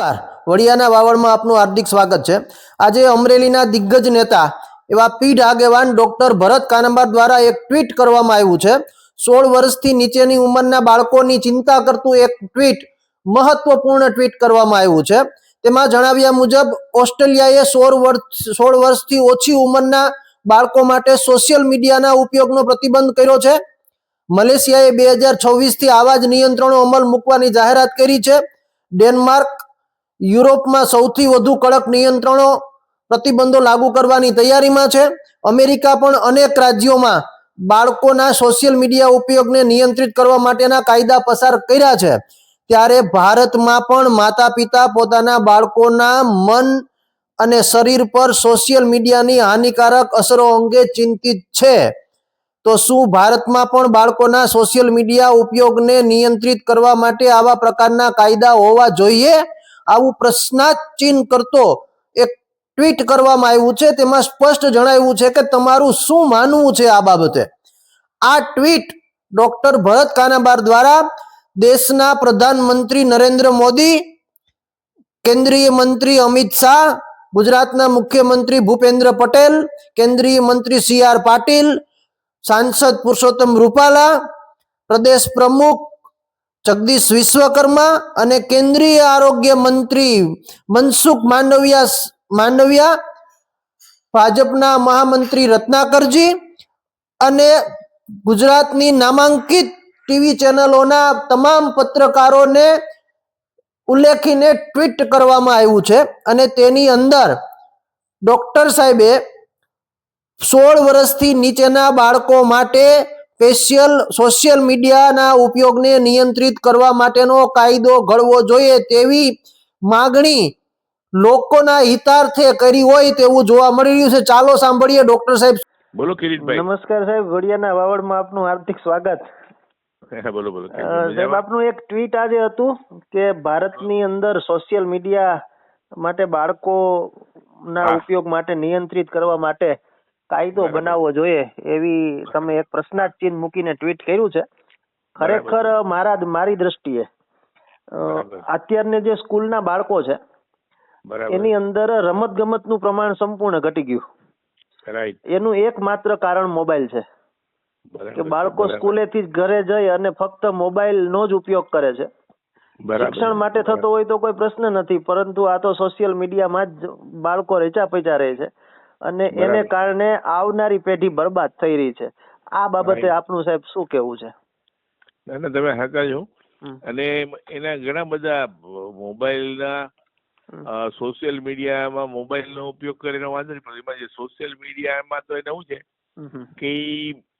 નમસ્કાર. વડિયાના વાવડમાં આપનું હાર્દિક સ્વાગત છે. આજે અમરેલીના દિગ્ગજ નેતા એવા પીઢ આગેવાન ડોક્ટર ભરત કાનંબાર દ્વારા એક ટ્વીટ કરવામાં આવ્યું છે. સોળ વર્ષથી નીચેની ઉંમરના બાળકોની ચિંતા કરતું એક ટ્વીટ મહત્વપૂર્ણ ટ્વીટ કરવામાં આવ્યું છે. તેમાં જણાવ્યા મુજબ, ઓસ્ટ્રેલિયાએ સોળ વર્ષ, સોળ વર્ષથી ઓછી ઉંમરના બાળકો માટે સોશિયલ મીડિયાના ઉપયોગનો પ્રતિબંધ કર્યો છે. મલેશિયાએ બે હજાર છવ્વીસથી આવા જ નિયંત્રણો અમલ મૂકવાની જાહેરાત કરી છે. ડેનમાર્ક યુરોપમાં સૌથી વધુ કડક નિયંત્રણો પ્રતિબંધો લાગુ કરવાની તૈયારીમાં છે. અમેરિકા પણ અનેક રાજ્યોમાં બાળકોના સોશિયલ મીડિયા ઉપયોગને નિયંત્રિત કરવા માટેના કાયદા પસાર કર્યા છે. ત્યારે ભારતમાં પણ માતા પિતા પોતાના બાળકોના મન અને શરીર પર સોશિયલ મીડિયાની હાનિકારક અસરો અંગે ચિંતિત છે. તો શું ભારતમાં પણ બાળકોના સોશિયલ મીડિયા ઉપયોગને નિયંત્રિત કરવા માટે આવા પ્રકારના કાયદા હોવા જોઈએ? આવું પ્રશ્નાચિહ્ન કરતો એક ટ્વીટ કરવામાં આવ્યું છે. તેમાં સ્પષ્ટ જણાવ્યું છે કે તમારું શું માનવું છે આ બાબતે? આ ટ્વીટ ડોક્ટર ભરત કાનાબાર દ્વારા દેશના પ્રધાનમંત્રી નરેન્દ્ર મોદી, કેન્દ્રીય મંત્રી અમિત શાહ, ગુજરાતના મુખ્યમંત્રી ભૂપેન્દ્ર પટેલ, કેન્દ્રીય મંત્રી સી આર પાટીલ, સાંસદ પુરુષોત્તમ રૂપાલા, પ્રદેશ પ્રમુખ જગદીશ વિશ્વકર્મા અને કેન્દ્રીય આરોગ્ય મંત્રી મનસુખ માંડવિયા માંડવિયા, ભાજપના મહામંત્રી રત્નાકરજી અને ગુજરાતની નામાંકિત ટીવી ચેનલોના તમામ પત્રકારોને ઉલ્લેખીને ટ્વીટ કરવામાં આવ્યું છે અને તેની અંદર ડોક્ટર સાહેબે સોળ વર્ષથી નીચેના બાળકો માટે સ્પેશિયલ સોશિયલ મીડિયાના ઉપયોગને નિયંત્રિત કરવા માટેનો કાયદો ઘડવો જોઈએ તેવી માગણી લોકોના હિતાર્થે કરી હોય તેવું જોવા મળી રહ્યું છે. ચાલો સાંભળીએ ડોક્ટર સાહેબ. બોલો કિરીટભાઈ. નમસ્કાર સાહેબ વડિયાના વાવડમાં આપનું હાર્દિક સ્વાગત. બોલો બોલો? સાહેબ આપનું એક ટ્વીટ આજે હતું કે ભારતની અંદર સોશિયલ મીડિયા માટે બાળકોના ના ઉપયોગ માટે નિયંત્રિત કરવા માટે કાયદો બનાવવો જોઈએ એવી તમે એક પ્રશ્નાર્થ ચિહ્ન મૂકીને ટ્વીટ કર્યું છે. ખરેખર મારા મારી દ્રષ્ટિએ અત્યારને જે સ્કૂલના બાળકો છે એની અંદર રમત ગમતનું પ્રમાણ સંપૂર્ણ ઘટી ગયું. એનું એકમાત્ર કારણ મોબાઈલ છે. કે બાળકો. સ્કૂલેથી જ ઘરે જઈ અને ફક્ત મોબાઈલનો જ ઉપયોગ કરે છે. શિક્ષણ માટે થતો હોય તો કોઈ પ્રશ્ન નથી પરંતુ આ તો સોશિયલ મીડિયામાં જ બાળકો રેચા પૈચા રહે છે. અને એને કારણે આવનારી પેઢી બરબાદ થઈ રહી છે. આ બાબતે. આપનું સાહેબ શું કેવું છે? ના તમે હાકા છો. અને એના ઘણા બધા મોબાઈલના. સોશિયલ મીડિયામાં મોબાઈલનો ઉપયોગ કરીને વાંધો નહીં પણ એમાં જે સોશિયલ મીડિયામાં તો એને શું છે કે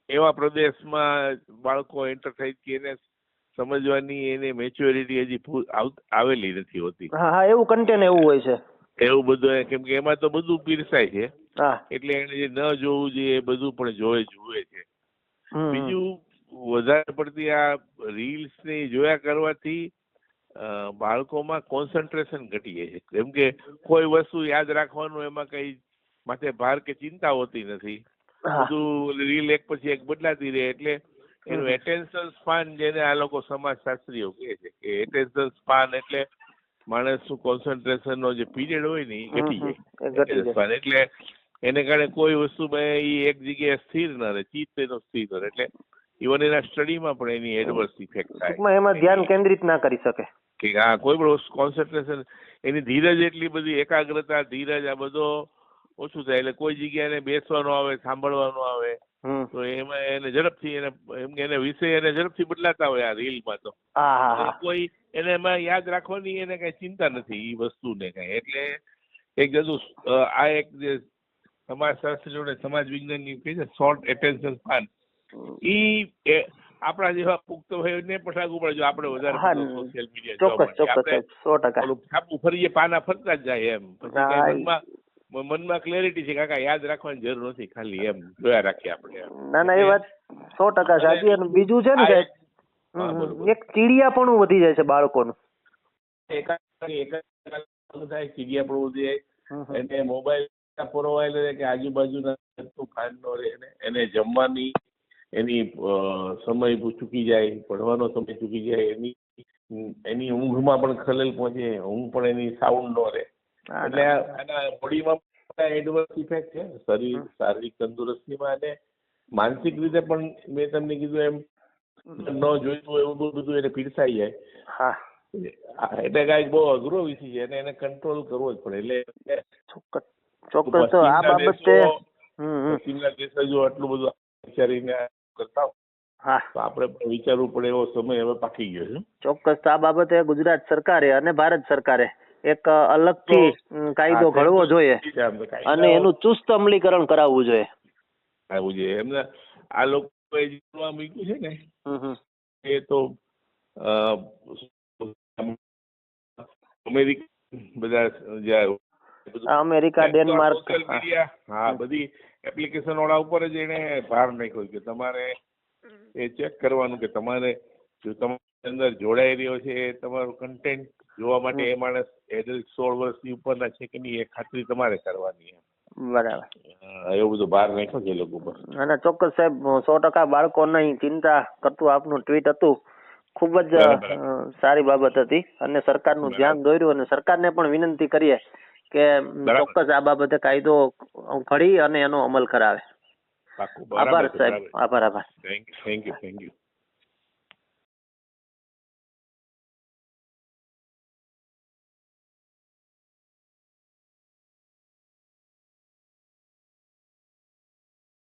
એવા પ્રદેશમાં બાળકો એન્ટર થાય કે એને સમજવાની એને મેચ્યોરિટી હજી આવેલી નથી હોતી. હા હા એવું કન્ટેન એવું હોય છે. એવું બધું કેમ કે એમાં તો બધું પીરસાય છે. એટલે એને જે ન જોવું જોઈએ એ બધું પણ જોવે જુએ છે. બીજું વધારે પડતી આ રીલ્સ ને જોયા કરવાથી બાળકોમાં કોન્સન્ટ્રેશન ઘટી જાય છે. કેમ કે કોઈ વસ્તુ યાદ રાખવાનું એમાં કઈ માથે ભાર કે ચિંતા હોતી નથી. બધું રીલ એક પછી એક બદલાતી રહે એટલે એનું એટેન્શન સ્પાન જેને આ લોકો સમાજશાસ્ત્રીઓ કહે છે કે એટેન્શન સ્પાન એટલે માણસનું કોન્સન્ટ્રેશન નો જે પીરિયડ હોય ને એ ઘટી. જાય એ. એટલે એને કારણે કોઈ વસ્તુમાં ઈ એક જગ્યાએ સ્થિર ન રહે ચિત્ત એનો સ્થિર ન રહે એટલે ઇવન એના સ્ટડીમાં પણ એની એડવર્સ ઇફેક્ટ થાય એમાં ધ્યાન કેન્દ્રિત ના કરી શકે કે હા કોઈ પણ કોન્સન્ટ્રેશન એની ધીરજ એટલી બધી એકાગ્રતા ધીરજ આ બધો ઓછું થાય એટલે કોઈ જગ્યાએ એને બેસવાનું આવે સાંભળવાનું આવે. તો એમાં એને ઝડપથી એને એમ કે એને વિષય એને ઝડપથી બદલાતા હોય આ રીલમાં તો. કોઈ એને એમાં યાદ રાખવાની એને કઈ ચિંતા નથી એ વસ્તુને કઈ. એટલે એક જતું આ એક જે સમાજશાસ્ત્રીઓ સમાજ વિજ્ઞાનની કહે છે શોર્ટ એટેન્શન સ્પાન ઈ આપણા જેવા પુખ્ત ભાઈઓને પણ લાગુ પડે જો આપણે વધારે સોશિયલ મીડિયા ચોક્કસ ચોક્કસ સો ટકા. છાપું ફરીએ પાના ફરતા જ જાય એમ. પછી મનમાં ક્લેરિટી છે કાકા યાદ રાખવાની જરૂર નથી ખાલી એમ જોયા રાખીએ આપણે. ના ના એ વાત સો ટકા સાચી. અને બીજું છે ને સાહેબ એક- ચીડિયાપણું વધી જાય છે બાળકોનું. થાય ચીડિયા પણ વધી જાય. એને મોબાઈલ પુરવાયેલો રહે કે આજુબાજુના નો રહે એને જમવાની એની સમય ચૂકી જાય ભણવાનો સમય ચૂકી જાય એની એની ઊંઘમાં પણ ખલેલ પહોંચે ઊંઘ પણ એની સાઉન્ડ નો રહે. એટલે આના બોડીમાં એડવર્સ ઇફેક્ટ છે. શરીર શારીરિક તંદુરસ્તીમાં અને માનસિક રીતે પણ મેં તમને કીધું એમ ન જોઈતું એવું બધું બધું એને પીરસાઈ જાય. હા. એટલે કાંઈક બહુ અઘરો વિષય છે અને એને કંટ્રોલ કરવો જ પડે. એટલે ચોક્કસ આ બાબતે પશ્ચિમના દેશો જો આટલું બધું વિચારીને કરતા હા. તો આપણે પણ વિચારવું પડે એવો સમય હવે પાકી ગયો છે. ચોક્કસ આ બાબતે ગુજરાત સરકારે અને ભારત સરકારે એક અલગથી અમ, કાયદો ઘડવો જોઈએ. અને એનું ચુસ્ત અમલીકરણ કરાવવું જોઈએ. આવવું જોઈએ. એમને આ લોકોએ મૂક્યું છે ને એ તો અમેરિકા બધા જ્યાં આ અમેરિકા ડેનમાર્ક. હા. બધી એપ્લિકેશન વાળા ઉપર જ એને ભાર નાખ્યો કે તમારે એ ચેક કરવાનું કે તમારે જો તમારી અંદર જોડાઈ રહ્યો છે એ તમારું કન્ટેન્ટ જોવા માટે એ માણસ એડલ્ટ સોળ વર્ષની ઉપરના છે કે નહીં એ ખાતરી તમારે કરવાની બરાબર. એવું બધું ભાર નાખ્યો છે લોકો પર અને ચોક્કસ સાહેબ સો ટકા બાળકોની ચિંતા કરતું આપનું ટ્વીટ હતું. ખૂબ જ સારી બાબત હતી અને સરકારનું. ધ્યાન દોર્યું અને સરકારને પણ વિનંતી કરીએ કે ચોક્કસ આ બાબતે કાયદો ઘડી અને એનો અમલ કરાવે. આભાર સાહેબ. આભાર આભાર. Thank you thank you